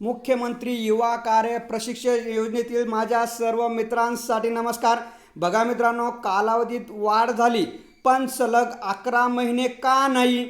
मुख्यमंत्री युवा कार्य प्रशिक्षण योजनेतील माझ्या सर्व मित्रांसाठी नमस्कार. बघा मित्रांनो कालावधीत वाढ झाली पण सलग अकरा महिने का नाही?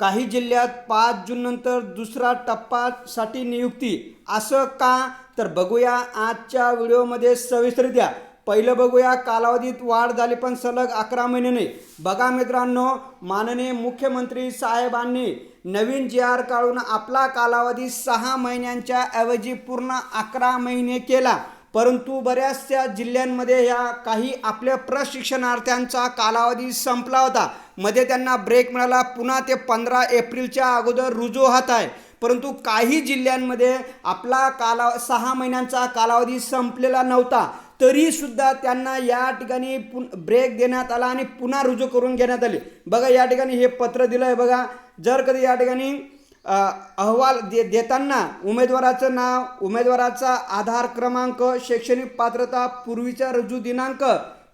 काही जिल्ह्यात पाच जूननंतर दुसरा टप्पासाठी नियुक्ती. असं का? तर बघूया आजच्या व्हिडिओमध्ये सविस्तरित्या पहिलं बघूया कालावधीत वाढ झाली पण सलग अकरा महिने नाही बघा मित्रांनो माननीय मुख्यमंत्री साहेबांनी नवीन जी आर काढून आपला कालावधी सहा महिन्यांच्या ऐवजी पूर्ण अकरा महिने केला. परंतु बऱ्याचशा जिल्ह्यांमध्ये ह्या काही आपल्या प्रशिक्षणार्थ्यांचा कालावधी संपला होता. मध्ये त्यांना ब्रेक मिळाला. पुन्हा ते पंधरा एप्रिलच्या अगोदर रुजू होत आहे. परंतु काही जिल्ह्यांमध्ये आपला काला सहा महिन्यांचा कालावधी संपलेला नव्हता. तरीसुद्धा त्यांना या ठिकाणी पुन ब्रेक देण्यात आला आणि पुन्हा रुजू करून घेण्यात आले. बघा या ठिकाणी हे पत्र दिलं आहे बघा. जर कधी या ठिकाणी अहवाल दे देताना उमेदवाराचं नाव उमेदवाराचा आधार क्रमांक शैक्षणिक पात्रता पूर्वीचा रुजू दिनांक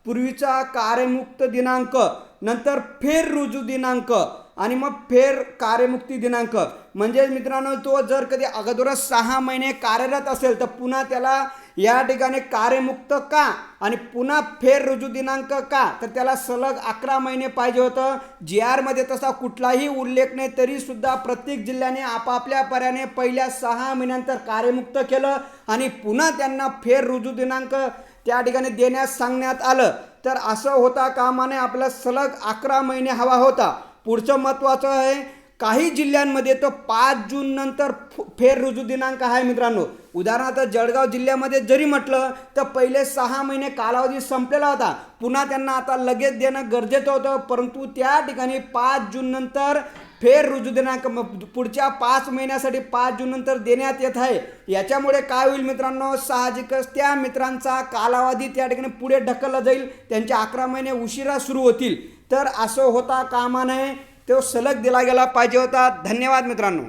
पूर्वीचा कार्यमुक्त दिनांक नंतर फेर रुजू दिनांक आणि मग फेर कार्यमुक्ती दिनांक. म्हणजे मित्रांनो तो जर कधी अगोदरच सहा महिने कार्यरत असेल तर पुन्हा त्याला या ठिकाणी कार्यमुक्त का? आणि पुन्हा फेर रुजू दिनांक का? तर त्याला सलग अकरा महिने पाहिजे होतं. जी आरमध्ये तसा कुठलाही उल्लेख नाही तरीसुद्धा प्रत्येक जिल्ह्याने आपापल्या पर्याने पहिल्या सहा महिन्यानंतर कार्यमुक्त केलं आणि पुन्हा त्यांना फेर रुजू दिनांक त्या ठिकाणी देण्यास सांगण्यात आलं. तर असं होता कामाने आपला सलग अकरा महिने हवा होता. पुढचं महत्त्वाचं आहे काही जिल्ह्यांमध्ये तर पाच जून नंतर फु- फेर रुजू दिनांक आहे मित्रांनो. उदाहरणार्थ जळगाव जिल्ह्यामध्ये जरी म्हटलं तर पहिले सहा महिने कालावधी संपलेला होता. पुन्हा त्यांना आता लगेच देणं गरजेचं होतं परंतु त्या ठिकाणी पाच जून नंतर फेर रुजू दिनांक मग पुढच्या पाच महिन्यासाठी पाच जून नंतर देण्यात येत आहे. याच्यामुळे काय होईल मित्रांनो? साहजिकच त्या मित्रांचा कालावधी त्या ठिकाणी पुढे ढकलला जाईल. त्यांचे अकरा महिने उशिरा सुरू होतील. तर असं होता कामा नये. तो सलग दिला गेला पाहिजे होता. धन्यवाद मित्रांनो.